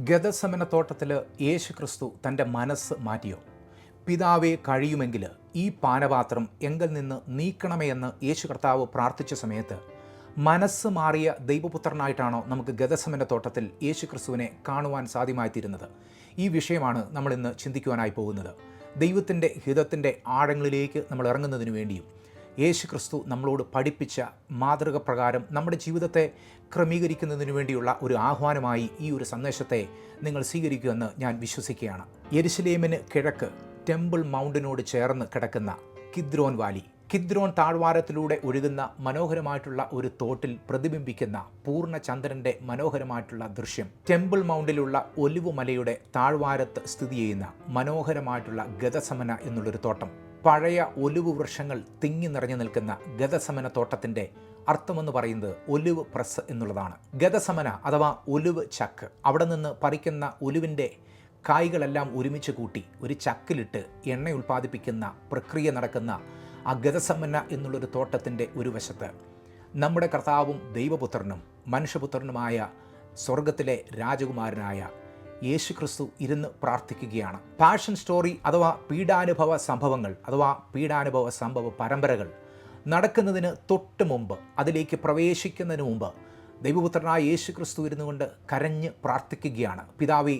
ഗതസമന തോട്ടത്തിൽ യേശു ക്രിസ്തു തന്റെ മനസ്സ് മാറ്റിയോ? പിതാവെ കഴിയുമെങ്കിൽ ഈ പാനപാത്രം എങ്കിൽ നിന്ന് നീക്കണമേ എന്ന് യേശു കർത്താവ് പ്രാർത്ഥിച്ച സമയത്ത് മനസ്സ് മാറിയ ദൈവപുത്രനായിട്ടാണോ നമുക്ക് ഗതസമന തോട്ടത്തിൽ യേശു ക്രിസ്തുവിനെ കാണുവാൻ സാധ്യമായിത്തീരുന്നത്? ഈ വിഷയമാണ് നമ്മൾ ഇന്ന് ചിന്തിക്കുവാനായി പോകുന്നത്. ദൈവത്തിന്റെ ഹിതത്തിന്റെ ആഴങ്ങളിലേക്ക് നമ്മൾ ഇറങ്ങുന്നതിന് വേണ്ടിയും യേശു ക്രിസ്തു നമ്മളോട് പഠിപ്പിച്ച മാതൃക പ്രകാരം നമ്മുടെ ജീവിതത്തെ ക്രമീകരിക്കുന്നതിനു വേണ്ടിയുള്ള ഒരു ആഹ്വാനമായി ഈ ഒരു സന്ദേശത്തെ നിങ്ങൾ സ്വീകരിക്കുമെന്ന് ഞാൻ വിശ്വസിക്കുകയാണ്. യെരുസലേമിന് കിഴക്ക് ടെമ്പിൾ മൗണ്ടിനോട് ചേർന്ന് കിടക്കുന്ന കിദ്രോൻ വാലി. കിദ്രോൻ താഴ്വാരത്തിലൂടെ ഒഴുകുന്ന മനോഹരമായിട്ടുള്ള ഒരു തോട്ടിൽ പ്രതിബിംബിക്കുന്ന പൂർണ ചന്ദ്രന്റെ മനോഹരമായിട്ടുള്ള ദൃശ്യം. ടെമ്പിൾ മൗണ്ടിലുള്ള ഒലിവ് മലയുടെ താഴ്വാരത്ത് സ്ഥിതി ചെയ്യുന്ന മനോഹരമായിട്ടുള്ള ഗതസമന എന്നുള്ളൊരു തോട്ടം. പഴയ ഒലിവ് വൃക്ഷങ്ങൾ തിങ്ങി നിറഞ്ഞു നിൽക്കുന്ന ഗതസമന തോട്ടത്തിന്റെ അർത്ഥമെന്ന് പറയുന്നത് ഒലിവ് പ്രസ് എന്നുള്ളതാണ്. ഗതസമന അഥവാ ഒലിവ് ചക്ക്. അവിടെ നിന്ന് പറിക്കുന്ന ഒലിവിന്റെ കായ്കളെല്ലാം ഒരുമിച്ച് കൂട്ടി ഒരു ചക്കിലിട്ട് എണ്ണ ഉൽപ്പാദിപ്പിക്കുന്ന പ്രക്രിയ നടക്കുന്ന ആ ഗതസമന എന്നുള്ളൊരു തോട്ടത്തിന്റെ ഒരു വശത്ത് നമ്മുടെ കർത്താവും ദൈവപുത്രനും മനുഷ്യപുത്രനുമായ സ്വർഗത്തിലെ രാജകുമാരനായ യേശു ക്രിസ്തു ഇരുന്ന് പ്രാർത്ഥിക്കുകയാണ്. പാഷൻ സ്റ്റോറി അഥവാ പീഡാനുഭവ സംഭവങ്ങൾ അഥവാ പീഡാനുഭവ സംഭവ പരമ്പരകൾ നടക്കുന്നതിന് തൊട്ട് മുമ്പ് അതിലേക്ക് പ്രവേശിക്കുന്നതിന് മുമ്പ് ദൈവപുത്രനായ യേശു ക്രിസ്തു ഇരുന്നുകൊണ്ട് കരഞ്ഞ് പ്രാർത്ഥിക്കുകയാണ്. പിതാവേ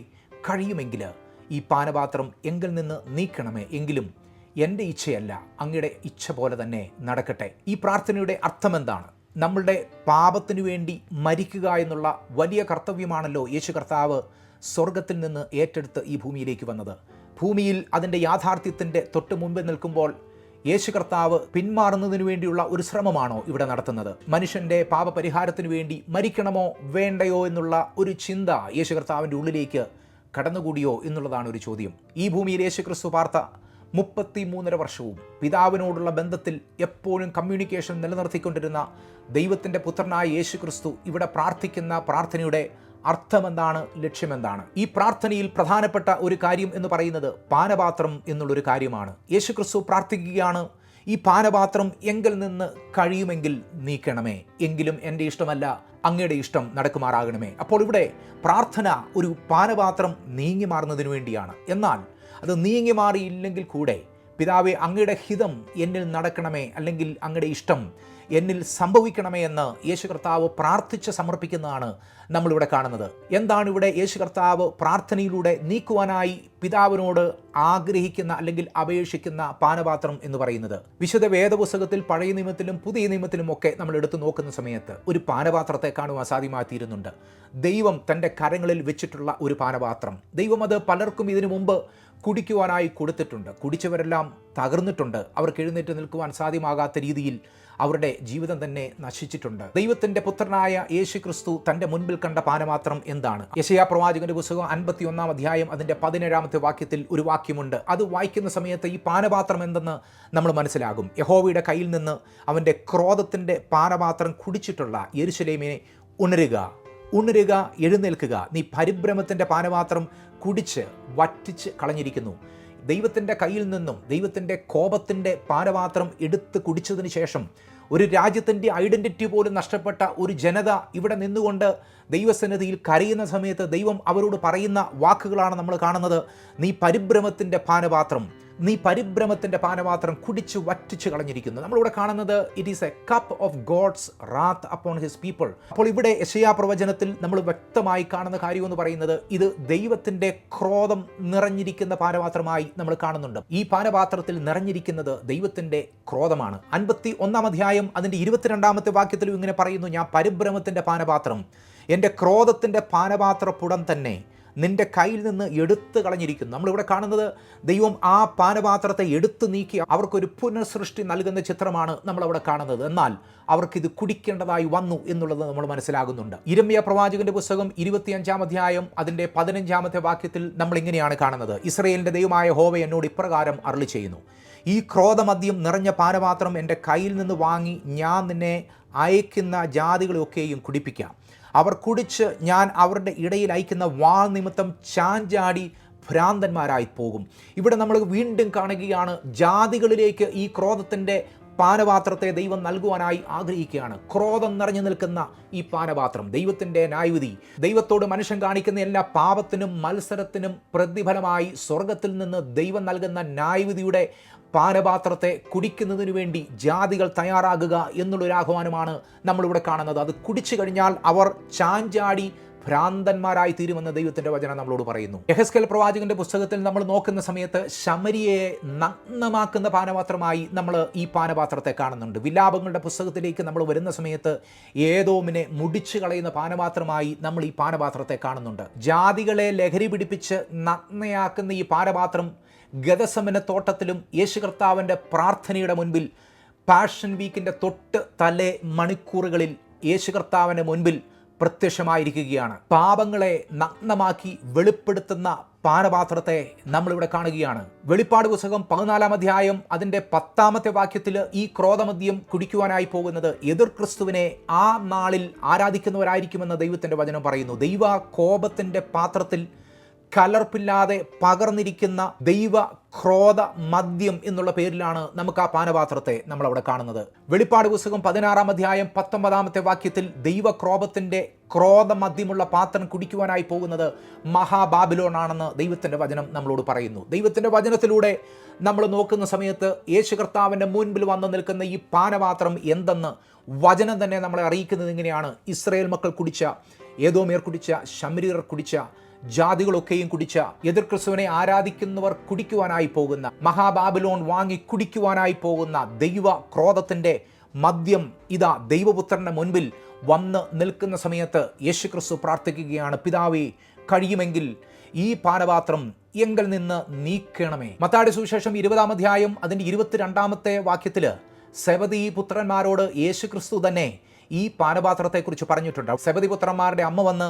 കഴിയുമെങ്കിൽ ഈ പാനപാത്രം എങ്കിൽ നിന്ന് നീക്കണമേ. എങ്കിലും എന്റെ ഇച്ഛയല്ല അങ്ങയുടെ ഇച്ഛ പോലെ തന്നെ നടക്കട്ടെ. ഈ പ്രാർത്ഥനയുടെ അർത്ഥം എന്താണ്? നമ്മളുടെ പാപത്തിനു വേണ്ടി മരിക്കുക എന്നുള്ള വലിയ കർത്തവ്യമാണല്ലോ യേശു കർത്താവ് സ്വർഗത്തിൽ നിന്ന് ഏറ്റെടുത്ത് ഈ ഭൂമിയിലേക്ക് വന്നത്. ഭൂമിയിൽ അതിന്റെ യാഥാർത്ഥ്യത്തിന്റെ തൊട്ട് മുമ്പിൽ നിൽക്കുമ്പോൾ യേശു കർത്താവ് പിന്മാറുന്നതിന് വേണ്ടിയുള്ള ഒരു ശ്രമമാണോ ഇവിടെ നടത്തുന്നത്? മനുഷ്യന്റെ പാപപരിഹാരത്തിന് വേണ്ടി മരിക്കണമോ വേണ്ടയോ എന്നുള്ള ഒരു ചിന്ത യേശു കർത്താവിന്റെ ഉള്ളിലേക്ക് കടന്നുകൂടിയോ എന്നുള്ളതാണ് ഒരു ചോദ്യം. ഈ ഭൂമിയിൽ യേശു ക്രിസ്തു പാർത്ത മുപ്പത്തി മൂന്നര വർഷവും പിതാവിനോടുള്ള ബന്ധത്തിൽ എപ്പോഴും കമ്മ്യൂണിക്കേഷൻ നിലനിർത്തിക്കൊണ്ടിരുന്ന ദൈവത്തിന്റെ പുത്രനായ യേശു ക്രിസ്തു ഇവിടെ പ്രാർത്ഥിക്കുന്ന പ്രാർത്ഥനയുടെ അർത്ഥമെന്താണ് ലക്ഷ്യമെന്താണ്? ഈ പ്രാർത്ഥനയിൽ പ്രധാനപ്പെട്ട ഒരു കാര്യം എന്ന് പറയുന്നത് പാനപാത്രം എന്നുള്ളൊരു കാര്യമാണ്. യേശുക്രിസ്തു പ്രാർത്ഥിക്കുകയാണ് ഈ പാനപാത്രം എങ്കിൽ നിന്ന് കഴിയുമെങ്കിൽ നീക്കണമേ. എങ്കിലും എന്റെ ഇഷ്ടമല്ല അങ്ങയുടെ ഇഷ്ടം നടക്കുമാറാകണമേ. അപ്പോൾ ഇവിടെ പ്രാർത്ഥന ഒരു പാനപാത്രം നീങ്ങി മാറുന്നതിന് വേണ്ടിയാണ്. എന്നാൽ അത് നീങ്ങി മാറിയില്ലെങ്കിൽ കൂടെ പിതാവെ അങ്ങയുടെ ഹിതം എന്നിൽ നടക്കണമേ അല്ലെങ്കിൽ അങ്ങയുടെ ഇഷ്ടം എന്നിൽ സംഭവിക്കണമേ എന്ന് യേശു കർത്താവ് പ്രാർത്ഥിച്ച് സമർപ്പിക്കുന്നതാണ് നമ്മളിവിടെ കാണുന്നത്. എന്താണ് ഇവിടെ യേശു കർത്താവ് പ്രാർത്ഥനയിലൂടെ നീക്കുവാനായി പിതാവിനോട് ആഗ്രഹിക്കുന്ന അല്ലെങ്കിൽ അപേക്ഷിക്കുന്ന പാനപാത്രം എന്ന് പറയുന്നത്? വിശുദ്ധ വേദപുസ്തകത്തിൽ പഴയ നിയമത്തിലും പുതിയ നിയമത്തിലും ഒക്കെ നമ്മൾ എടുത്തു നോക്കുന്ന സമയത്ത് ഒരു പാനപാത്രത്തെ കാണുവാൻ സാധ്യമാക്കിയിരുന്നുണ്ട് ദൈവം തന്റെ കരങ്ങളിൽ വെച്ചിട്ടുള്ള ഒരു പാനപാത്രം. ദൈവം അത് പലർക്കും ഇതിനു മുമ്പ് കുടിക്കുവാനായി കൊടുത്തിട്ടുണ്ട്. കുടിച്ചവരെല്ലാം തകർന്നിട്ടുണ്ട്. അവർക്ക് എഴുന്നേറ്റ് നിൽക്കുവാൻ സാധ്യമാകാത്ത രീതിയിൽ അവരുടെ ജീവിതം തന്നെ നശിച്ചിട്ടുണ്ട്. ദൈവത്തിന്റെ പുത്രനായ യേശു ക്രിസ്തു തന്റെ മുൻപിൽ കണ്ട പാനമാത്രം എന്താണ്? യശയാ പ്രവാചകന്റെ പുസ്തകം അൻപത്തി ഒന്നാം അധ്യായം അതിന്റെ പതിനേഴാമത്തെ വാക്യത്തിൽ ഒരു വാക്യമുണ്ട്. അത് വായിക്കുന്ന സമയത്ത് ഈ പാനപാത്രം എന്തെന്ന് നമ്മൾ മനസ്സിലാകും. യഹോവയുടെ കയ്യിൽ നിന്ന് അവന്റെ ക്രോധത്തിന്റെ പാനപാത്രം കുടിച്ചിട്ടുള്ള യെരുശലേമിനെ ഉണരുക. ഉണരുക എഴുന്നേൽക്കുക. നീ പരിഭ്രമത്തിന്റെ പാനപാത്രം കുടിച്ച് വറ്റിച്ച് കളഞ്ഞിരിക്കുന്നു. ദൈവത്തിന്റെ കയ്യിൽ നിന്നും ദൈവത്തിന്റെ കോപത്തിന്റെ പാനപാത്രം എടുത്ത് കുടിച്ചതിന് ശേഷം ഒരു രാജ്യത്തിന്റെ ഐഡന്റിറ്റി പോലും നഷ്ടപ്പെട്ട ഒരു ജനത ഇവിടെ നിന്നുകൊണ്ട് ദൈവസന്നിധിയിൽ കരയുന്ന സമയത്ത് ദൈവം അവരോട് പറയുന്ന വാക്കുകളാണ് നമ്മൾ കാണുന്നത്. നീ പരിഭ്രമത്തിന്റെ പാനപാത്രം നീ പരിഭ്രമത്തിന്റെ പാനപാത്രം കുടിച്ചു വറ്റിച്ചു കളഞ്ഞിരിക്കുന്നു. നമ്മളിവിടെ കാണുന്നത് it is a cup of God's wrath upon his people അപ്പോൾ ഇവിടെ യശയാ പ്രവചനത്തിൽ നമ്മൾ വ്യക്തമായി കാണുന്ന കാര്യം എന്ന് പറയുന്നത് ഇത് ദൈവത്തിന്റെ ക്രോധം നിറഞ്ഞിരിക്കുന്ന പാനപാത്രമായി നമ്മൾ കാണുന്നുണ്ട്. ഈ പാനപാത്രത്തിൽ നിറഞ്ഞിരിക്കുന്നത് ദൈവത്തിന്റെ ക്രോധമാണ്. അൻപത്തി ഒന്നാം അധ്യായം അതിന്റെ ഇരുപത്തിരണ്ടാമത്തെ വാക്യത്തിലും ഇങ്ങനെ പറയുന്നു ഞാൻ പരിഭ്രമത്തിന്റെ പാനപാത്രം എന്റെ ക്രോധത്തിന്റെ പാനപാത്രപ്പുടം തന്നെ നിന്റെ കയ്യിൽ നിന്ന് എടുത്തു കളഞ്ഞിരിക്കുന്നു. നമ്മളിവിടെ കാണുന്നത് ദൈവം ആ പാനപാത്രത്തെ എടുത്തു നീക്കി അവർക്കൊരു പുനഃസൃഷ്ടി നൽകുന്ന ചിത്രമാണ് നമ്മളവിടെ കാണുന്നത്. എന്നാൽ അവർക്കിത് കുടിക്കേണ്ടതായി വന്നു എന്നുള്ളത് നമ്മൾ മനസ്സിലാകുന്നുണ്ട്. ഇരമ്യ പ്രവാചകന്റെ പുസ്തകം ഇരുപത്തിയഞ്ചാം അധ്യായം അതിന്റെ പതിനഞ്ചാമത്തെ വാക്യത്തിൽ നമ്മൾ ഇങ്ങനെയാണ് കാണുന്നത്. ഇസ്രയേലിന്റെ ദൈവമായ ഹോവ എന്നോട് ഇപ്രകാരം അരളി ചെയ്യുന്നു. ഈ ക്രോധമദ്യം നിറഞ്ഞ പാനപാത്രം എന്റെ കയ്യിൽ നിന്ന് വാങ്ങി ഞാൻ നിന്നെ അയക്കുന്ന ജാതികളെയൊക്കെയും കുടിപ്പിക്കാം. അവർ കുടിച്ച് ഞാൻ അവരുടെ ഇടയിൽ അയക്കുന്ന വാൾ നിമിത്തം ചാഞ്ചാടി ഭ്രാന്തന്മാരായി പോകും. ഇവിടെ നമ്മൾ വീണ്ടും കാണുകയാണ് ജാതികളിലേക്ക് ഈ ക്രോധത്തിന്റെ പാനപാത്രത്തെ ദൈവം നൽകുവാനായി ആഗ്രഹിക്കുകയാണ്. ക്രോധം നിറഞ്ഞു നിൽക്കുന്ന ഈ പാനപാത്രം ദൈവത്തിന്റെ ന്യായവിധി. ദൈവത്തോട് മനുഷ്യൻ കാണിക്കുന്ന എല്ലാ പാപത്തിനും മത്സരത്തിനും പ്രതിഫലമായി സ്വർഗത്തിൽ നിന്ന് ദൈവം നൽകുന്ന ന്യായവിധിയുടെ പാനപാത്രത്തെ കുടിക്കുന്നതിനു വേണ്ടി ജാതികൾ തയ്യാറാകുക എന്നുള്ളൊരു ആഹ്വാനമാണ് നമ്മളിവിടെ കാണുന്നത്. അത് കുടിച്ചു കഴിഞ്ഞാൽ അവർ ചാഞ്ചാടി ഭ്രാന്തന്മാരായി തീരുമെന്ന് ദൈവത്തിന്റെ വചനം നമ്മളോട് പറയുന്നു. യഹസ്കൽ പ്രവാചകന്റെ പുസ്തകത്തിൽ നമ്മൾ നോക്കുന്ന സമയത്ത് ശമരിയെ നഗ്നമാക്കുന്ന പാനപാത്രമായി നമ്മൾ ഈ പാനപാത്രത്തെ കാണുന്നുണ്ട്. വിലാപങ്ങളുടെ പുസ്തകത്തിലേക്ക് നമ്മൾ വരുന്ന സമയത്ത് ഏതോമിനെ മുടിച്ചു കളയുന്ന പാനപാത്രമായി നമ്മൾ ഈ പാനപാത്രത്തെ കാണുന്നുണ്ട്. ജാതികളെ ലഹരി പിടിപ്പിച്ച് നഗ്നയാക്കുന്ന ഈ പാനപാത്രം ഗതസമന തോട്ടത്തിലും യേശു കർത്താവിന്റെ പ്രാർത്ഥനയുടെ മുൻപിൽ പാഷൻ വീക്കിന്റെ തൊട്ട് തലേ മണിക്കൂറുകളിൽ യേശു കർത്താവിന്റെ മുൻപിൽ പ്രത്യക്ഷമായിരിക്കുകയാണ്. പാപങ്ങളെ നഗ്നമാക്കി വെളിപ്പെടുത്തുന്ന പാനപാത്രത്തെ നമ്മളിവിടെ കാണുകയാണ്. വെളിപ്പാട് പുസ്തകം പതിനാലാം അധ്യായം അതിന്റെ പത്താമത്തെ വാക്യത്തിൽ ഈ ക്രോധമദ്യം കുടിക്കുവാനായി പോകുന്നത് എതിർ ക്രിസ്തുവിനെ ആ നാളിൽ ആരാധിക്കുന്നവരായിരിക്കുമെന്ന് ദൈവത്തിന്റെ വചനം പറയുന്നു. ദൈവ കോപത്തിന്റെ പാത്രത്തിൽ കലർപ്പില്ലാതെ പകർന്നിരിക്കുന്ന ദൈവ ക്രോധ മദ്യം എന്നുള്ള പേരിലാണ് നമുക്ക് ആ പാനപാത്രത്തെ നമ്മൾ അവിടെ കാണുന്നത്. വെളിപ്പാട് പുസ്തകം പതിനാറാം അധ്യായം പത്തൊമ്പതാമത്തെ വാക്യത്തിൽ ദൈവക്രോപത്തിന്റെ ക്രോധ മദ്യമുള്ള പാത്രം കുടിക്കുവാനായി പോകുന്നത് മഹാബാബിലോൺ ആണെന്ന് ദൈവത്തിന്റെ വചനം നമ്മളോട് പറയുന്നു. ദൈവത്തിന്റെ വചനത്തിലൂടെ നമ്മൾ നോക്കുന്ന സമയത്ത് യേശു കർത്താവിന്റെ മുൻപിൽ വന്നു നിൽക്കുന്ന ഈ പാനപാത്രം എന്തെന്ന് വചനം തന്നെ നമ്മളെ അറിയിക്കുന്നത് ഇങ്ങനെയാണ്. ഇസ്രയേൽ മക്കൾ കുടിച്ച ഏതോ മേർ കുടിച്ച ശമരീർ കുടിച്ച ജാതികളൊക്കെയും കുടിച്ച എതിർ ക്രിസ്തുവിനെ ആരാധിക്കുന്നവർ കുടിക്കുവാനായി പോകുന്ന മഹാബാബിലോൺ വാങ്ങി കുടിക്കുവാനായി പോകുന്ന ദൈവ ക്രോധത്തിന്റെ മദ്യം ഇതാ ദൈവപുത്രന്റെ മുൻപിൽ വന്ന് നിൽക്കുന്ന സമയത്ത് യേശു ക്രിസ്തു പ്രാർത്ഥിക്കുകയാണ് പിതാവേ കഴിയുമെങ്കിൽ ഈ പാനപാത്രം എങ്കിൽ നിന്ന് നീക്കണമേ. മത്താടി സുവിശേഷം ഇരുപതാം അധ്യായം അതിന്റെ ഇരുപത്തിരണ്ടാമത്തെ വാക്യത്തിൽ സെവതി പുത്രന്മാരോട് യേശു ക്രിസ്തു തന്നെ ഈ പാനപാത്രത്തെക്കുറിച്ച് പറഞ്ഞിട്ടുണ്ട്. സെബതി പുത്രന്മാരുടെ അമ്മ വന്ന്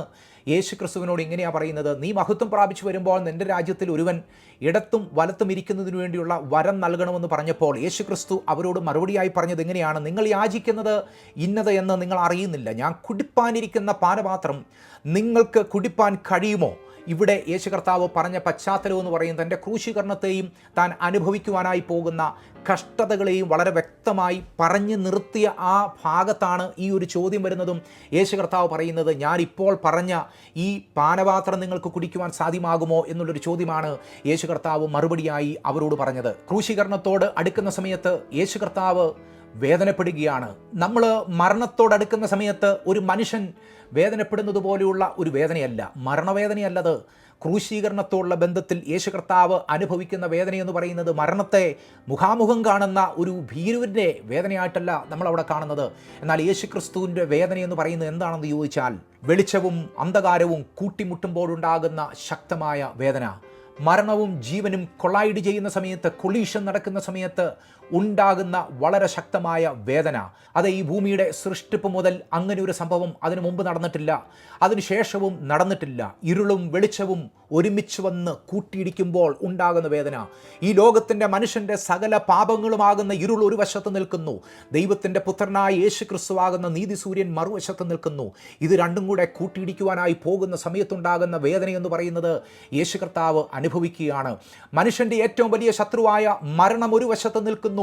യേശു ക്രിസ്തുവിനോട് ഇങ്ങനെയാണ് പറയുന്നത് നീ മഹത്വം പ്രാപിച്ചു വരുമ്പോൾ നിന്റെ രാജ്യത്തിൽ ഒരുവൻ ഇടത്തും വലത്തും ഇരിക്കുന്നതിന് വേണ്ടിയുള്ള വരം നൽകണമെന്ന് പറഞ്ഞപ്പോൾ യേശു ക്രിസ്തു അവരോട് മറുപടിയായി പറഞ്ഞത് എങ്ങനെയാണ് നിങ്ങൾ യാചിക്കുന്നത് ഇന്നത് എന്ന് നിങ്ങൾ അറിയുന്നില്ല. ഞാൻ കുടിപ്പാനിരിക്കുന്ന പാനപാത്രം നിങ്ങൾക്ക് കുടിപ്പാൻ കഴിയുമോ? ഇവിടെ യേശു കർത്താവ് പറഞ്ഞ പശ്ചാത്തലം എന്ന് പറയുന്നത് തന്റെ ക്രൂശീകരണത്തെയും താൻ അനുഭവിക്കുവാനായി പോകുന്ന കഷ്ടതകളെയും വളരെ വ്യക്തമായി പറഞ്ഞു നിർത്തിയ ആ ഭാഗത്താണ് ഈ ഒരു ചോദ്യം വരുന്നതും യേശു കർത്താവ് പറയുന്നത് ഞാനിപ്പോൾ പറഞ്ഞ ഈ പാനപാത്രം നിങ്ങൾക്ക് കുടിക്കുവാൻ സാധ്യമാകുമോ? എന്നുള്ളൊരു ചോദ്യമാണ് യേശു കർത്താവ് മറുപടിയായി അവരോട് പറഞ്ഞത്. ക്രൂശീകരണത്തോട് അടുക്കുന്ന സമയത്ത് യേശു കർത്താവ് വേദനപ്പെടുകയാണ്. നമ്മൾ മരണത്തോടടുക്കുന്ന സമയത്ത് ഒരു മനുഷ്യൻ വേദനപ്പെടുന്നത് പോലെയുള്ള ഒരു വേദനയല്ല. മരണവേദനയല്ലത്. ക്രൂശീകരണത്തോടുള്ള ബന്ധത്തിൽ യേശു കർത്താവ് അനുഭവിക്കുന്ന വേദനയെന്ന് പറയുന്നത് മരണത്തെ മുഖാമുഖം കാണുന്ന ഒരു ഭീരുവിന്റെ വേദനയായിട്ടല്ല നമ്മളവിടെ കാണുന്നത്. എന്നാൽ യേശു ക്രിസ്തുവിന്റെ വേദനയെന്ന് പറയുന്നത് എന്താണെന്ന് ചോദിച്ചാൽ വെളിച്ചവും അന്ധകാരവും കൂട്ടിമുട്ടുമ്പോഴുണ്ടാകുന്ന ശക്തമായ വേദന. മരണവും ജീവനും കൊളൈഡ് ചെയ്യുന്ന സമയത്ത് കൊളീഷൻ നടക്കുന്ന സമയത്ത് ഉണ്ടാകുന്ന വളരെ ശക്തമായ വേദന. അത് ഈ ഭൂമിയുടെ സൃഷ്ടിപ്പ് മുതൽ അങ്ങനെ ഒരു സംഭവം അതിനു മുമ്പ് നടന്നിട്ടില്ല. അതിനുശേഷവും നടന്നിട്ടില്ല. ഇരുളും വെളിച്ചവും ഒരുമിച്ച് വന്ന് കൂട്ടിയിടിക്കുമ്പോൾ ഉണ്ടാകുന്ന വേദന. ഈ ലോകത്തിന്റെ മനുഷ്യന്റെ സകല പാപങ്ങളുമാകുന്ന ഇരുൾ ഒരു വശത്ത് നിൽക്കുന്നു. ദൈവത്തിന്റെ പുത്രനായ യേശു ക്രിസ്തുവാകുന്ന നീതിസൂര്യൻ മറുവശത്ത് നിൽക്കുന്നു. ഇത് രണ്ടും കൂടെ കൂട്ടിയിടിക്കുവാനായി പോകുന്ന സമയത്തുണ്ടാകുന്ന വേദന എന്ന് പറയുന്നത് യേശു കർത്താവ് അനുഭവിക്കുകയാണ്. മനുഷ്യന്റെ ഏറ്റവും വലിയ ശത്രുവായ മരണം ഒരു വശത്ത് നിൽക്കുന്നു.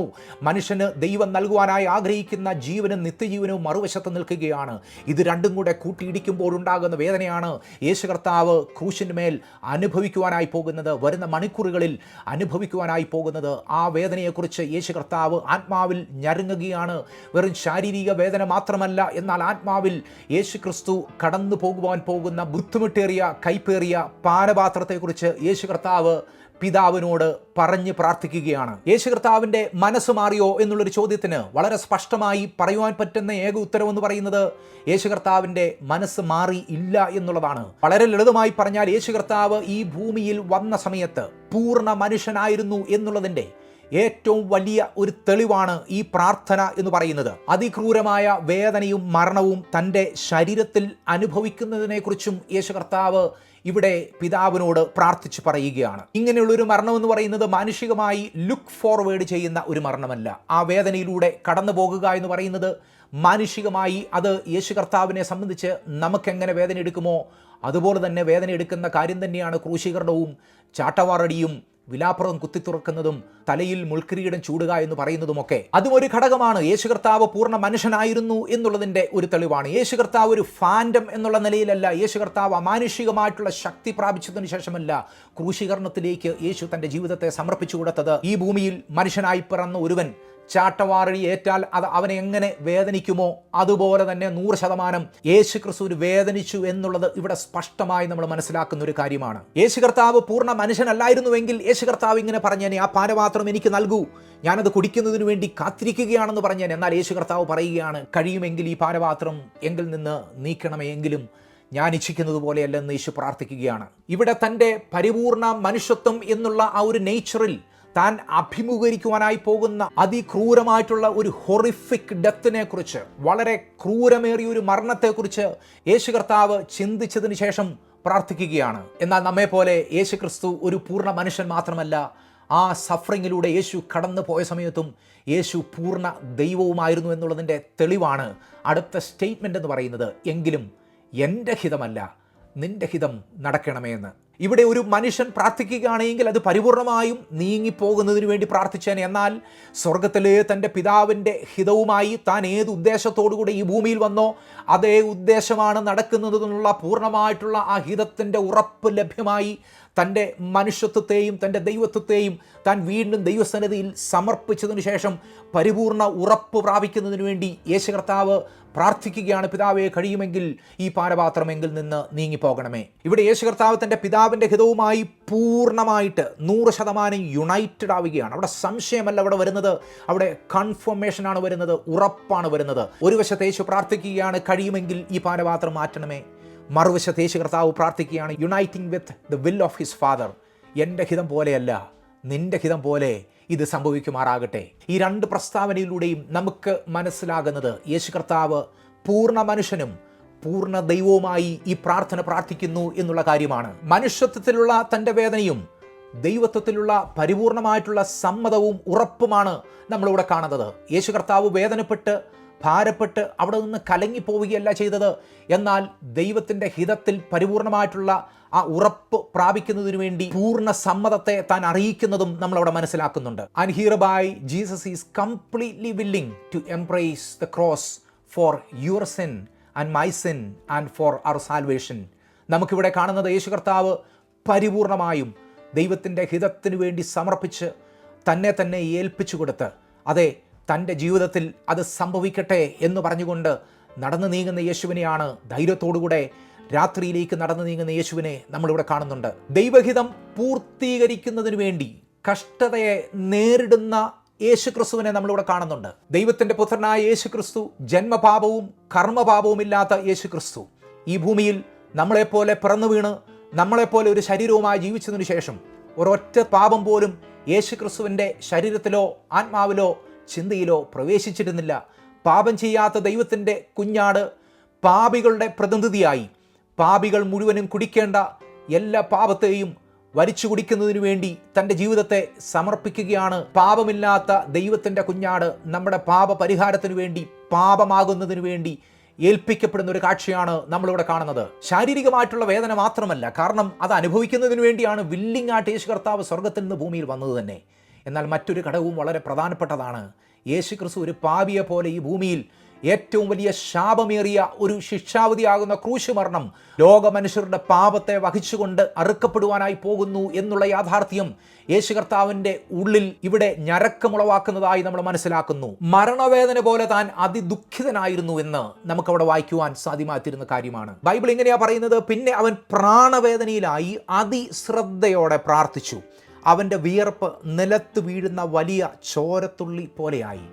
മനുഷ്യന് ദൈവം നൽകുവാനായി ആഗ്രഹിക്കുന്ന ജീവനും നിത്യജീവനവും മറുവശത്ത് നിൽക്കുകയാണ്. ഇത് രണ്ടും കൂടെ കൂട്ടിയിടിക്കുമ്പോൾ ഉണ്ടാകുന്ന വേദനയാണ്. യേശു കർത്താവ് ക്രൂശിന്റെ മേൽ അനുഭവിക്കുവാനായി പോകുന്നത് വരുന്ന മണിക്കൂറുകളിൽ അനുഭവിക്കുവാനായി പോകുന്നത്. ആ വേദനയെക്കുറിച്ച് യേശു കർത്താവ് ആത്മാവിൽ ഞരങ്ങുകയാണ്. വെറും ശാരീരിക വേദന മാത്രമല്ല എന്നാൽ ആത്മാവിൽ യേശു ക്രിസ്തു കടന്നു പോകുവാൻ പോകുന്ന ബുദ്ധിമുട്ടേറിയ കൈപ്പേറിയ പാനപാത്രത്തെക്കുറിച്ച് യേശു കർത്താവ് പിതാവിനോട് പറഞ്ഞ് പ്രാർത്ഥിക്കുകയാണ്. യേശു കർത്താവിന്റെ മനസ്സ് മാറിയോ എന്നുള്ളൊരു ചോദ്യത്തിന് വളരെ സ്പഷ്ടമായി പറയുവാൻ പറ്റുന്ന ഏക ഉത്തരവെന്ന് പറയുന്നത് യേശു കർത്താവിന്റെ മനസ്സ് മാറി ഇല്ല എന്നുള്ളതാണ്. വളരെ ലളിതമായി പറഞ്ഞാൽ യേശു കർത്താവ് ഈ ഭൂമിയിൽ വന്ന സമയത്ത് പൂർണ മനുഷ്യനായിരുന്നു എന്നുള്ളതിന്റെ ഏറ്റവും വലിയ ഒരു തെളിവാണ് ഈ പ്രാർത്ഥന എന്ന് പറയുന്നത്. അതിക്രൂരമായ വേദനയും മരണവും തന്റെ ശരീരത്തിൽ അനുഭവിക്കുന്നതിനെക്കുറിച്ചും യേശു കർത്താവ് ഇവിടെ പിതാവിനോട് പ്രാർത്ഥിച്ച് പറയുകയാണ്. ഇങ്ങനെയുള്ളൊരു മരണം എന്ന് പറയുന്നത് മാനുഷികമായി ലുക്ക് ഫോർവേഡ് ചെയ്യുന്ന ഒരു മരണമല്ല. ആ വേദനയിലൂടെ കടന്നു പോകുക എന്ന് പറയുന്നത് മാനുഷികമായി അത് യേശു കർത്താവിനെ സംബന്ധിച്ച് നമുക്കെങ്ങനെ വേദന എടുക്കുമോ? അതുപോലെ തന്നെ വേദന എടുക്കുന്ന കാര്യം തന്നെയാണ് ക്രൂശീകരണവും ചാട്ടവാറടിയും വിലാപ്പുറം കുത്തിത്തുറക്കുന്നതും തലയിൽ മുൾക്കിരീടം ചൂടുക എന്ന് പറയുന്നതുമൊക്കെ അതും ഒരു ഘടകമാണ്. യേശു കർത്താവ് പൂർണ മനുഷ്യനായിരുന്നു എന്നുള്ളതിന്റെ ഒരു തെളിവാണ്. യേശു കർത്താവ് ഒരു ഫാൻഡം എന്നുള്ള നിലയിലല്ല. യേശു കർത്താവ് അമാനുഷികമായിട്ടുള്ള ശക്തി പ്രാപിച്ചതിന് ശേഷമല്ല ക്രൂശീകരണത്തിലേക്ക് യേശു തന്റെ ജീവിതത്തെ സമർപ്പിച്ചു കൊടുത്തത്. ഈ ഭൂമിയിൽ മനുഷ്യനായി പിറന്ന ഒരുവൻ ചാട്ടവാറടി ഏറ്റാൽ അത് അവനെ എങ്ങനെ വേദനിക്കുമോ അതുപോലെ തന്നെ നൂറ് ശതമാനം യേശു ക്രിസ്തുവിന് വേദനിച്ചു എന്നുള്ളത് ഇവിടെ സ്പഷ്ടമായി നമ്മൾ മനസ്സിലാക്കുന്ന ഒരു കാര്യമാണ്. യേശു കർത്താവ് പൂർണ മനുഷ്യനല്ലായിരുന്നുവെങ്കിൽ യേശു കർത്താവ് ഇങ്ങനെ പറഞ്ഞേനെ ആ പാനപാത്രം എനിക്ക് നൽകൂ. ഞാനത് കുടിക്കുന്നതിന് വേണ്ടി കാത്തിരിക്കുകയാണെന്ന് പറഞ്ഞേനെ. എന്നാൽ യേശു കർത്താവ് പറയുകയാണ് കഴിയുമെങ്കിൽ ഈ പാനപാത്രം എങ്കിൽ നിന്ന് നീക്കണമേ എങ്കിലും ഞാൻ ഇച്ഛിക്കുന്നത് പോലെയല്ലെന്ന് യേശു പ്രാർത്ഥിക്കുകയാണ്. ഇവിടെ തന്റെ പരിപൂർണ മനുഷ്യത്വം എന്നുള്ള ആ ഒരു നേച്ചറിൽ താൻ അഭിമുഖീകരിക്കുവാനായി പോകുന്ന അതിക്രൂരമായിട്ടുള്ള ഒരു ഹൊറിഫിക് ഡെത്തിനെ കുറിച്ച് വളരെ ക്രൂരമേറിയ ഒരു മരണത്തെക്കുറിച്ച് യേശു കർത്താവ് ചിന്തിച്ചതിന് ശേഷം പ്രാർത്ഥിക്കുകയാണ്. എന്നാൽ നമ്മെ പോലെ യേശു ക്രിസ്തു ഒരു പൂർണ മനുഷ്യൻ മാത്രമല്ല ആ സഫറിങ്ങിലൂടെ യേശു കടന്നു പോയ സമയത്തും യേശു പൂർണ ദൈവവുമായിരുന്നു എന്നുള്ളതിന്റെ തെളിവാണ് അടുത്ത സ്റ്റേറ്റ്മെന്റ് എന്ന് പറയുന്നത്. എങ്കിലും എന്റെ ഹിതമല്ല നിന്റെ ഹിതം നടക്കണമേ എന്ന്. ഇവിടെ ഒരു മനുഷ്യൻ പ്രാർത്ഥിക്കുകയാണെങ്കിൽ അത് പരിപൂർണമായും നീങ്ങിപ്പോകുന്നതിന് വേണ്ടി പ്രാർത്ഥിച്ചേനെ. എന്നാൽ സ്വർഗത്തിലെ തന്റെ പിതാവിന്റെ ഹിതവുമായി താൻ ഏത് ഉദ്ദേശത്തോടുകൂടി ഈ ഭൂമിയിൽ വന്നോ അതേ ഉദ്ദേശമാണ് നടക്കുന്നതെന്നുള്ള പൂർണമായിട്ടുള്ള ആ ഹിതത്തിന്റെ ഉറപ്പ് ലഭ്യമായി തന്റെ മനുഷ്യത്വത്തെയും തന്റെ ദൈവത്വത്തെയും താൻ വീണ്ടും ദൈവസന്നിധിയിൽ സമർപ്പിച്ചതിനു ശേഷം പരിപൂർണ ഉറപ്പ് പ്രാപിക്കുന്നതിന് വേണ്ടി യേശു കർത്താവ് പ്രാർത്ഥിക്കുകയാണ്. പിതാവെ കഴിയുമെങ്കിൽ ഈ പാനപാത്രമെങ്കിൽ നിന്ന് നീങ്ങിപ്പോകണമേ. ഇവിടെ യേശു കർത്താവ് തന്റെ പിതാവിന്റെ ഹിതവുമായി പൂർണമായിട്ട് നൂറ് ശതമാനം യുണൈറ്റഡ് ആവുകയാണ്. അവിടെ സംശയമല്ല അവിടെ വരുന്നത്. അവിടെ കൺഫർമേഷനാണ് വരുന്നത്. ഉറപ്പാണ് വരുന്നത്. ഒരു വശത്ത് യേശു പ്രാർത്ഥിക്കുകയാണ് കഴിയുമെങ്കിൽ ഈ പാനപാത്രം മാറ്റണമേ. മറുവശത്ത് യേശു കർത്താവ് പ്രാർത്ഥിക്കുകയാണ് uniting with the will of his father എന്റെ ഹിതം പോലെയല്ല നിന്റെ ഹിതം പോലെ ഇത് സംഭവിക്കുമാറാകട്ടെ. ഈ രണ്ട് പ്രസ്താവനയിലൂടെയും നമുക്ക് മനസ്സിലാകുന്നത് യേശു കർത്താവ് പൂർണ മനുഷ്യനും പൂർണ ദൈവവുമായി ഈ പ്രാർത്ഥന പ്രാർത്ഥിക്കുന്നു എന്നുള്ള കാര്യമാണ്. മനുഷ്യത്വത്തിലുള്ള തന്റെ വേദനയും ദൈവത്വത്തിലുള്ള പരിപൂർണമായിട്ടുള്ള സമ്മതവും ഉറപ്പുമാണ് നമ്മളിവിടെ കാണുന്നത്. യേശു കർത്താവ് വേദനപ്പെട്ട് ഭാരപ്പെട്ട് അവിടെ നിന്ന് കലങ്ങിപ്പോവുകയല്ല ചെയ്തത്. എന്നാൽ ദൈവത്തിന്റെ ഹിതത്തിൽ പരിപൂർണമായിട്ടുള്ള ആ ഉറപ്പ് പ്രാപിക്കുന്നതിനു വേണ്ടി പൂർണ സമ്മതത്തെ താൻ അറിയിക്കുന്നതും നമ്മളവിടെ മനസ്സിലാക്കുന്നുണ്ട്. And here by Jesus is completely willing to embrace the cross for your sin and my sin and for our salvation നമുക്കിവിടെ കാണുന്നത് യേശു കർത്താവ് പരിപൂർണമായും ദൈവത്തിന്റെ ഹിതത്തിനു വേണ്ടി സമർപ്പിച്ച് തന്നെ തന്നെ ഏൽപ്പിച്ചു കൊടുത്ത്. അതെ തന്റെ ജീവിതത്തിൽ അത് സംഭവിക്കട്ടെ എന്ന് പറഞ്ഞുകൊണ്ട് നടന്നു നീങ്ങുന്ന യേശുവിനെയാണ് ധൈര്യത്തോടുകൂടെ രാത്രിയിലേക്ക് നടന്നു നീങ്ങുന്ന യേശുവിനെ നമ്മളിവിടെ കാണുന്നുണ്ട്. ദൈവഹിതം പൂർത്തീകരിക്കുന്നതിന് വേണ്ടി കഷ്ടതയെ നേരിടുന്ന യേശു ക്രിസ്തുവിനെ നമ്മളിവിടെ കാണുന്നുണ്ട്. ദൈവത്തിന്റെ പുത്രനായ യേശു ക്രിസ്തു ജന്മപാപവും കർമ്മപാപവും ഇല്ലാത്ത യേശു ക്രിസ്തു ഈ ഭൂമിയിൽ നമ്മളെപ്പോലെ പിറന്നു വീണ് നമ്മളെപ്പോലെ ഒരു ശരീരവുമായി ജീവിച്ചതിനു ശേഷം ഒരൊറ്റ പാപം പോലും യേശു ക്രിസ്തുവിന്റെ ശരീരത്തിലോ ആത്മാവിലോ ചിന്തയിലോ പ്രവേശിച്ചിരുന്നില്ല. പാപം ചെയ്യാത്ത ദൈവത്തിന്റെ കുഞ്ഞാട് പാപികളുടെ പ്രതിനിധിയായി. പാപികൾ മുഴുവനും കുടിക്കേണ്ട എല്ലാ പാപത്തെയും വലിച്ചു കുടിക്കുന്നതിനു വേണ്ടി തന്റെ ജീവിതത്തെ സമർപ്പിക്കുകയാണ്. പാപമില്ലാത്ത ദൈവത്തിന്റെ കുഞ്ഞാട് നമ്മുടെ പാപ പരിഹാരത്തിനു വേണ്ടി പാപമാകുന്നതിനു വേണ്ടി ഏൽപ്പിക്കപ്പെടുന്ന ഒരു കാഴ്ചയാണ് നമ്മളിവിടെ കാണുന്നത്. ശാരീരികമായിട്ടുള്ള വേദന മാത്രമല്ല കാരണം അത് അനുഭവിക്കുന്നതിന് വേണ്ടിയാണ് വില്ലിംഗ് ആയിട്ട് യേശു കർത്താവ് സ്വർഗത്തിൽ നിന്ന് ഭൂമിയിൽ വന്നത് തന്നെ. എന്നാൽ മറ്റൊരു ഘടകവും വളരെ പ്രധാനപ്പെട്ടതാണ്. യേശു ക്രിസ്തു ഒരു പാപിയെ പോലെ ഈ ഭൂമിയിൽ ഏറ്റവും വലിയ ശാപമേറിയ ഒരു ശിക്ഷാവധിയാകുന്ന ക്രൂശ് മരണം ലോകമനുഷ്യരുടെ പാപത്തെ വഹിച്ചുകൊണ്ട് അറുക്കപ്പെടുവാനായി പോകുന്നു എന്നുള്ള യാഥാർത്ഥ്യം യേശു കർത്താവിന്റെ ഉള്ളിൽ ഇവിടെ ഞരക്കമുളവാക്കുന്നതായി നമ്മൾ മനസ്സിലാക്കുന്നു. മരണവേദന പോലെ താൻ അതിദുഃഖിതനായിരുന്നു എന്ന് നമുക്കവിടെ വായിക്കുവാൻ സാധ്യമായിത്തീരുന്ന കാര്യമാണ്. ബൈബിൾ ഇങ്ങനെയാ പറയുന്നത് പിന്നെ അവൻ പ്രാണവേദനയിലായി അതിശ്രദ്ധയോടെ പ്രാർത്ഥിച്ചു. അവന്റെ വിയർപ്പ് നിലത്ത് വീഴുന്ന വലിയ ചോരത്തുള്ളി പോലെയായി.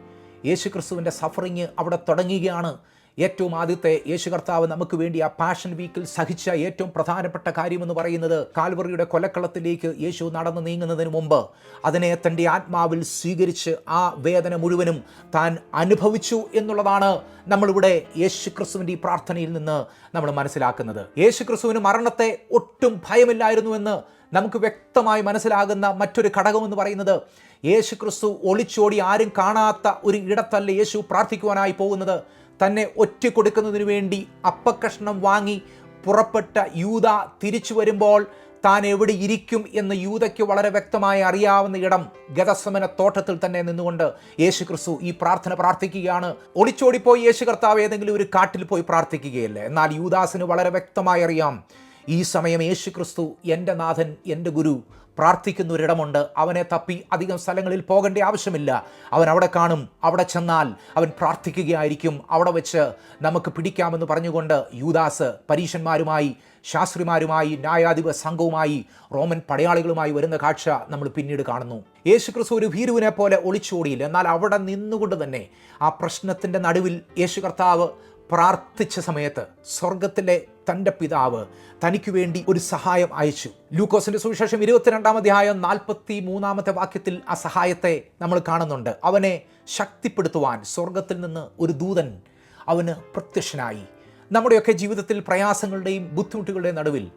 യേശു ക്രിസ്തുവിന്റെ സഫറിങ് അവിടെ തുടങ്ങുകയാണ്. ഏറ്റവും ആദ്യത്തെ യേശു കർത്താവ് നമുക്ക് വേണ്ടി ആ പാഷൻ വീക്കിൽ സഹിച്ച ഏറ്റവും പ്രധാനപ്പെട്ട കാര്യമെന്ന് പറയുന്നത് കാൽവറിയുടെ കൊലക്കളത്തിലേക്ക് യേശു നടന്നു നീങ്ങുന്നതിന് മുമ്പ് അതിനെ തന്റെ ആത്മാവിൽ സ്വീകരിച്ച് ആ വേദന മുഴുവനും താൻ അനുഭവിച്ചു എന്നുള്ളതാണ് നമ്മളിവിടെ യേശു ക്രിസ്തുവിന്റെ ഈ പ്രാർത്ഥനയിൽ നിന്ന് നമ്മൾ മനസ്സിലാക്കുന്നത്. യേശു ക്രിസ്തുവിന് മരണത്തെ ഒട്ടും ഭയമില്ലായിരുന്നുവെന്ന് നമുക്ക് വ്യക്തമായി മനസ്സിലാകുന്ന മറ്റൊരു ഘടകമെന്ന് പറയുന്നത് യേശു ക്രിസ്തു ഒളിച്ചോടി ആരും കാണാത്ത ഒരു ഇടത്തല്ല യേശു പ്രാർത്ഥിക്കുവാനായി പോകുന്നത്. തന്നെ ഒറ്റ കൊടുക്കുന്നതിന് വേണ്ടി അപ്പക്കഷ്ണം വാങ്ങി പുറപ്പെട്ട യൂത തിരിച്ചു വരുമ്പോൾ താൻ എവിടെ ഇരിക്കും എന്ന് യൂതയ്ക്ക് വളരെ വ്യക്തമായി അറിയാവുന്ന ഇടം ഗതസമന തോട്ടത്തിൽ തന്നെ നിന്നുകൊണ്ട് യേശു ക്രിസ്തു ഈ പ്രാർത്ഥന പ്രാർത്ഥിക്കുകയാണ്. ഒളിച്ചോടിപ്പോയി യേശു കർത്താവ് ഏതെങ്കിലും ഒരു കാട്ടിൽ പോയി പ്രാർത്ഥിക്കുകയല്ലേ? എന്നാൽ യൂദാസിന് വളരെ വ്യക്തമായി അറിയാം ഈ സമയം യേശു ക്രിസ്തു എന്റെ നാഥൻ എന്റെ ഗുരു പ്രാർത്ഥിക്കുന്ന ഒരിടമുണ്ട് അവനെ തപ്പി അധികം സ്ഥലങ്ങളിൽ പോകേണ്ട ആവശ്യമില്ല. അവൻ അവിടെ കാണും അവിടെ ചെന്നാൽ അവൻ പ്രാർത്ഥിക്കുകയായിരിക്കും. അവിടെ വെച്ച് നമുക്ക് പിടിക്കാമെന്ന് പറഞ്ഞുകൊണ്ട് യൂദാസ് പരീശന്മാരുമായി ശാസ്ത്രിമാരുമായി ന്യായാധിപ സംഘവുമായി റോമൻ പടയാളികളുമായി വരുന്ന കാഴ്ച നമ്മൾ പിന്നീട് കാണുന്നു. യേശു ക്രിസ്തു ഒരു ഭീരുവിനെ പോലെ ഒളിച്ചോടിയില്ല. എന്നാൽ അവിടെ നിന്നുകൊണ്ട് തന്നെ ആ പ്രശ്നത്തിന്റെ നടുവിൽ യേശു കർത്താവ് പ്രാർത്ഥിച്ച സമയത്ത് സ്വർഗത്തിലെ തന്റെ പിതാവ് തനിക്ക് വേണ്ടി ഒരു സഹായം അയച്ചു. ലൂക്കോസിന്റെ സുവിശേഷം ഇരുപത്തിരണ്ടാം അധ്യായം നാൽപ്പത്തി മൂന്നാമത്തെ വാക്യത്തിൽ ആ സഹായത്തെ നമ്മൾ കാണുന്നുണ്ട്. അവനെ ശക്തിപ്പെടുത്തുവാൻ സ്വർഗത്തിൽ നിന്ന് ഒരു ദൂതൻ അവന് പ്രത്യക്ഷനായി. നമ്മുടെയൊക്കെ ജീവിതത്തിൽ പ്രയാസങ്ങളുടെയും ബുദ്ധിമുട്ടുകളുടെയും നടുവിൽ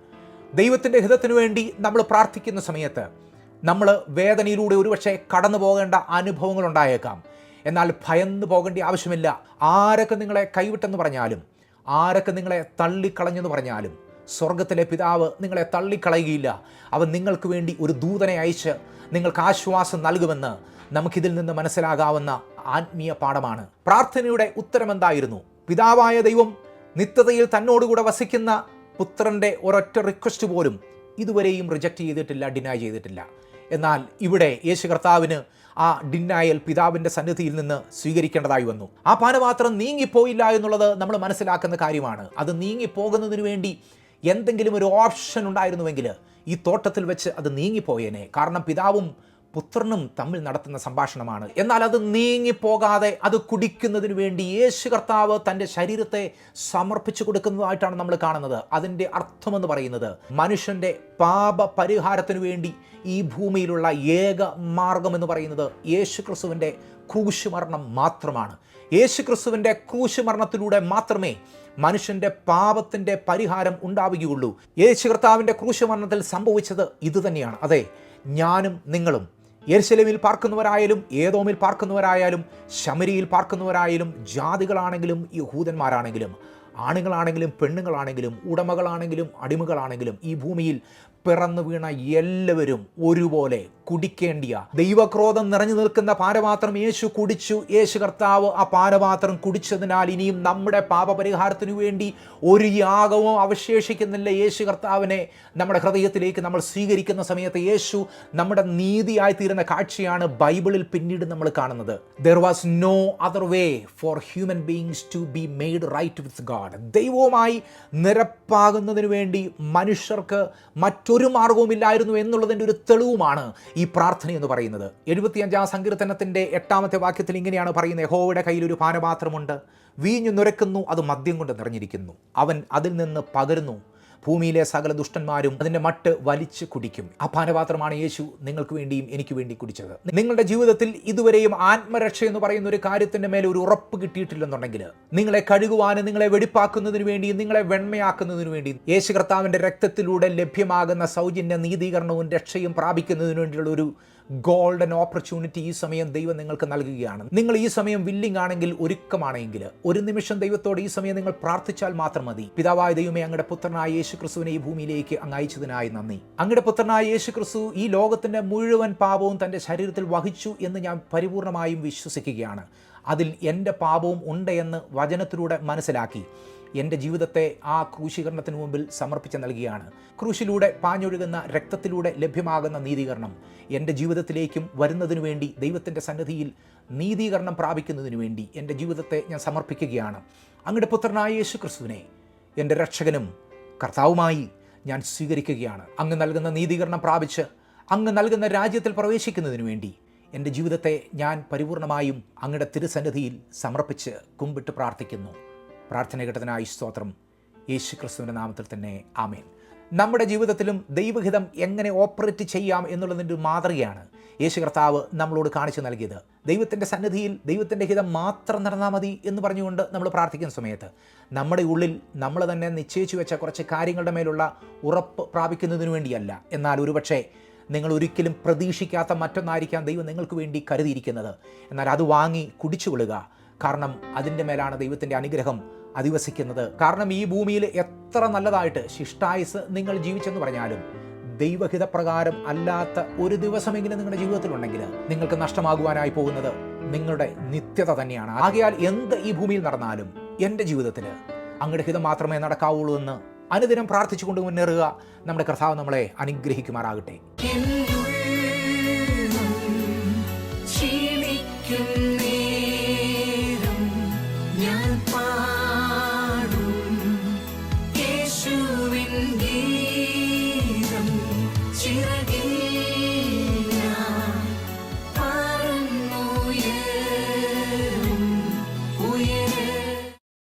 ദൈവത്തിന്റെ ഹിതത്തിനു വേണ്ടി നമ്മൾ പ്രാർത്ഥിക്കുന്ന സമയത്ത് നമ്മൾ വേദനയിലൂടെ ഒരുപക്ഷെ കടന്നു പോകേണ്ട അനുഭവങ്ങൾ ഉണ്ടായേക്കാം എന്നാൽ ഭയന്ന് പോകേണ്ട ആവശ്യമില്ല. ആരൊക്കെ നിങ്ങളെ കൈവിട്ടെന്ന് പറഞ്ഞാലും ആരൊക്കെ നിങ്ങളെ തള്ളിക്കളഞ്ഞെന്ന് പറഞ്ഞാലും സ്വർഗത്തിലെ പിതാവ് നിങ്ങളെ തള്ളിക്കളയുകയില്ല. അവൻ നിങ്ങൾക്ക് വേണ്ടി ഒരു ദൂതനെ അയച്ച് നിങ്ങൾക്ക് ആശ്വാസം നൽകുമെന്ന് നമുക്കിതിൽ നിന്ന് മനസ്സിലാകാവുന്ന ആത്മീയ പാഠമാണ്. പ്രാർത്ഥനയുടെ ഉത്തരം എന്തായിരുന്നു? പിതാവായ ദൈവം നിത്യതയിൽ തന്നോടുകൂടെ വസിക്കുന്ന പുത്രന്റെ ഒരൊറ്റ റിക്വസ്റ്റ് പോലും ഇതുവരെയും റിജക്റ്റ് ചെയ്തിട്ടില്ല ഡിനൈ ചെയ്തിട്ടില്ല. എന്നാൽ ഇവിടെ യേശു കർത്താവിന് ആ ഡിന്നായൽ പിതാവിന്റെ സന്നിധിയിൽ നിന്ന് സ്വീകരിക്കേണ്ടതായി വന്നു. ആ പാനപാത്രം നീങ്ങിപ്പോയില്ല എന്നുള്ളത് നമ്മൾ മനസ്സിലാക്കുന്ന കാര്യമാണ്. അത് നീങ്ങിപ്പോകുന്നതിന് വേണ്ടി എന്തെങ്കിലും ഒരു ഓപ്ഷൻ ഉണ്ടായിരുന്നുവെങ്കിൽ ഈ തോട്ടത്തിൽ വെച്ച് അത് നീങ്ങിപ്പോയേനെ. കാരണം പിതാവും പുത്രനും തമ്മിൽ നടത്തുന്ന സംഭാഷണമാണ്. എന്നാൽ അത് നീങ്ങിപ്പോകാതെ അത് കുടിക്കുന്നതിന് വേണ്ടി യേശു കർത്താവ് തന്റെ ശരീരത്തെ സമർപ്പിച്ചു കൊടുക്കുന്നതായിട്ടാണ് നമ്മൾ കാണുന്നത്. അതിന്റെ അർത്ഥമെന്ന് പറയുന്നത് മനുഷ്യന്റെ പാപ പരിഹാരത്തിനു വേണ്ടി ഈ ഭൂമിയിലുള്ള ഏക മാർഗം എന്ന് പറയുന്നത് യേശു ക്രിസ്തുവിന്റെ ക്രൂശുമരണം മാത്രമാണ്. യേശു ക്രിസ്തുവിന്റെ ക്രൂശുമരണത്തിലൂടെ മാത്രമേ മനുഷ്യന്റെ പാപത്തിന്റെ പരിഹാരം ഉണ്ടാവുകയുള്ളൂ. യേശു കർത്താവിന്റെ ക്രൂശുമരണത്തിൽ സംഭവിച്ചത് ഇതുതന്നെയാണ്. അതെ ഞാനും നിങ്ങളും യെരുശലേമിൽ പാർക്കുന്നവരായാലും ഏതോമിൽ പാർക്കുന്നവരായാലും ശമരിയിൽ പാർക്കുന്നവരായാലും ജാതികളാണെങ്കിലും യഹൂദന്മാരാണെങ്കിലും ആണുങ്ങളാണെങ്കിലും പെണ്ണുങ്ങളാണെങ്കിലും ഉടമകളാണെങ്കിലും അടിമകളാണെങ്കിലും ഈ ഭൂമിയിൽ പിറന്നു വീണ എല്ലാവരും ഒരുപോലെ കുടിക്കേണ്ടിയ. ദൈവക്രോധം നിറഞ്ഞു നിൽക്കുന്ന പാരപാത്രം യേശു കുടിച്ചു. യേശു കർത്താവ് ആ പാരപാത്രം കുടിച്ചതിനാൽ ഇനിയും നമ്മുടെ പാപപരിഹാരത്തിനു വേണ്ടി ഒരു യാഗവും അവശേഷിക്കുന്നില്ല. യേശു കർത്താവിനെ നമ്മുടെ ഹൃദയത്തിലേക്ക് നമ്മൾ സ്വീകരിക്കുന്ന സമയത്ത് യേശു നമ്മുടെ നീതിയായി തീരുന്ന കാഴ്ചയാണ് ബൈബിളിൽ പിന്നീട് നമ്മൾ കാണുന്നത്. There was no other way for human beings to be made right with God ദൈവവുമായി നിരപ്പാകുന്നതിന് വേണ്ടി മനുഷ്യർക്ക് മറ്റൊരു മാർഗവുമില്ലായിരുന്നു എന്നുള്ളതിന്റെ ഒരു തെളിവുമാണ് ഈ പ്രാർത്ഥന എന്ന് പറയുന്നത്. എഴുപത്തിയഞ്ചാം സങ്കീർത്തനത്തിന്റെ എട്ടാമത്തെ വാക്യത്തിൽ ഇങ്ങനെയാണ് പറയുന്നത്. യഹോവയുടെ കയ്യിൽ ഒരു പാനപാത്രമുണ്ട്. വീഞ്ഞു നുരക്കുന്നു അത് മദ്യം കൊണ്ട് നിറഞ്ഞിരിക്കുന്നു. അവൻ അതിൽ നിന്ന് പകരുന്നു. ഭൂമിയിലെ സകല ദുഷ്ടന്മാരും അതിന്റെ മട്ട് വലിച്ച് കുടിക്കും. ആ പാനപാത്രമാണ് യേശു നിങ്ങൾക്ക് വേണ്ടിയും എനിക്ക് വേണ്ടി കുടിച്ചത്. നിങ്ങളുടെ ജീവിതത്തിൽ ഇതുവരെയും ആത്മരക്ഷ എന്ന് പറയുന്ന ഒരു കാര്യത്തിന്റെ മേലെ ഒരു ഉറപ്പ് കിട്ടിയിട്ടില്ലെന്നുണ്ടെങ്കിൽ നിങ്ങളെ കഴുകുവാനും നിങ്ങളെ വെടിപ്പാക്കുന്നതിന് വേണ്ടിയും നിങ്ങളെ വെണ്മയാക്കുന്നതിന് വേണ്ടിയും യേശു കർത്താവിന്റെ രക്തത്തിലൂടെ ലഭ്യമാകുന്ന സൗജന്യ നീതീകരണവും രക്ഷയും പ്രാപിക്കുന്നതിന് വേണ്ടിയുള്ള ഒരു ഗോൾഡൻ ഓപ്പർച്യൂണിറ്റി ഈ സമയം ദൈവം നിങ്ങൾക്ക് നൽകുകയാണ്. നിങ്ങൾ ഈ സമയം വില്ലിംഗ് ആണെങ്കിൽ ഒരുക്കമാണെങ്കിൽ ഒരു നിമിഷം ദൈവത്തോട് ഈ സമയം നിങ്ങൾ പ്രാർത്ഥിച്ചാൽ മാത്രം മതി. പിതാവായ ദൈവമേ അങ്ങയുടെ പുത്രനായ യേശു ക്രിസ്തുവിനെ ഈ ഭൂമിയിലേക്ക് അങ്ങ് അയച്ചതിനായി നന്ദി. അങ്ങയുടെ പുത്രനായ യേശു ക്രിസ്തു ഈ ലോകത്തിന്റെ മുഴുവൻ പാപവും തന്റെ ശരീരത്തിൽ വഹിച്ചു എന്ന് ഞാൻ പരിപൂർണമായും വിശ്വസിക്കുകയാണ്. അതിൽ എന്റെ പാപവും ഉണ്ട് എന്ന് വചനത്തിലൂടെ മനസ്സിലാക്കി. എന്റെ ജീവിതത്തെ ആ ക്രൂശീകരണത്തിന് മുമ്പിൽ സമർപ്പിച്ച് നൽകിയാണ്. ക്രൂശിലൂടെ പാഞ്ഞൊഴുകുന്ന രക്തത്തിലൂടെ ലഭ്യമാകുന്ന നീതീകരണം എന്റെ ജീവിതത്തിലേക്കും വരുന്നതിനു വേണ്ടി ദൈവത്തിന്റെ സന്നിധിയിൽ നീതീകരണം പ്രാപിക്കുന്നതിനു വേണ്ടി എന്റെ ജീവിതത്തെ ഞാൻ സമർപ്പിക്കുകയാണ്. അങ്ങയുടെ പുത്രനായ യേശു ക്രിസ്തുവിനെ എന്റെ രക്ഷകനും കർത്താവുമായി ഞാൻ സ്വീകരിക്കുകയാണ്. അങ്ങ് നൽകുന്ന നീതീകരണം പ്രാപിച്ച് അങ്ങ് നൽകുന്ന രാജ്യത്തിൽ പ്രവേശിക്കുന്നതിനു വേണ്ടി എന്റെ ജീവിതത്തെ ഞാൻ പരിപൂർണമായും അങ്ങയുടെ തിരുസന്നിധിയിൽ സമർപ്പിച്ച് കുമ്പിട്ട് പ്രാർത്ഥിക്കുന്നു. പ്രാർത്ഥന ഘട്ടത്തിനായി സ്തോത്രം. യേശു ക്രിസ്തുവിന്റെ നാമത്തിൽ തന്നെ ആമേൻ. നമ്മുടെ ജീവിതത്തിലും ദൈവഹിതം എങ്ങനെ ഓപ്പറേറ്റ് ചെയ്യാം എന്നുള്ളതിന്റെ മാതൃകയാണ് യേശു കർത്താവ് നമ്മളോട് കാണിച്ചു നൽകിയത്. ദൈവത്തിന്റെ സന്നിധിയിൽ ദൈവത്തിന്റെ ഹിതം മാത്രം നടന്നാൽ മതി എന്ന് പറഞ്ഞുകൊണ്ട് നമ്മൾ പ്രാർത്ഥിക്കുന്ന സമയത്ത് നമ്മുടെ ഉള്ളിൽ നമ്മൾ തന്നെ നിശ്ചയിച്ചു വെച്ച കുറച്ച് കാര്യങ്ങളുടെ മേലുള്ള ഉറപ്പ് പ്രാപിക്കുന്നതിന് വേണ്ടിയല്ല. എന്നാൽ ഒരുപക്ഷേ നിങ്ങൾ ഒരിക്കലും പ്രതീക്ഷിക്കാത്ത മറ്റൊന്നായിരിക്കാം ദൈവം നിങ്ങൾക്ക് വേണ്ടി കരുതിയിരിക്കുന്നത്. എന്നാൽ അത് വാങ്ങി കുടിച്ചു കൊള്ളുക കാരണം അതിന്റെ മേലാണ് ദൈവത്തിന്റെ അനുഗ്രഹം അധിവസിക്കുന്നത്. കാരണം ഈ ഭൂമിയിൽ എത്ര നല്ലതായിട്ട് ശിഷ്ടായുസ് നിങ്ങൾ ജീവിച്ചെന്ന് പറഞ്ഞാലും ദൈവഹിതപ്രകാരം അല്ലാത്ത ഒരു ദിവസമെങ്കിലും നിങ്ങളുടെ ജീവിതത്തിലുണ്ടെങ്കിൽ നിങ്ങൾക്ക് നഷ്ടമാകുവാനായി പോകുന്നത് നിങ്ങളുടെ നിത്യത തന്നെയാണ്. ആകയാൽ എന്ത് ഈ ഭൂമിയിൽ നടന്നാലും എന്റെ ജീവിതത്തിൽ അങ്ങയുടെ ഹിതം മാത്രമേ നടക്കാവുള്ളൂ എന്ന് അനുദിനം പ്രാർത്ഥിച്ചുകൊണ്ട് മുന്നേറുക. നമ്മുടെ കർത്താവ് നമ്മളെ അനുഗ്രഹിക്കുമാറാകട്ടെ.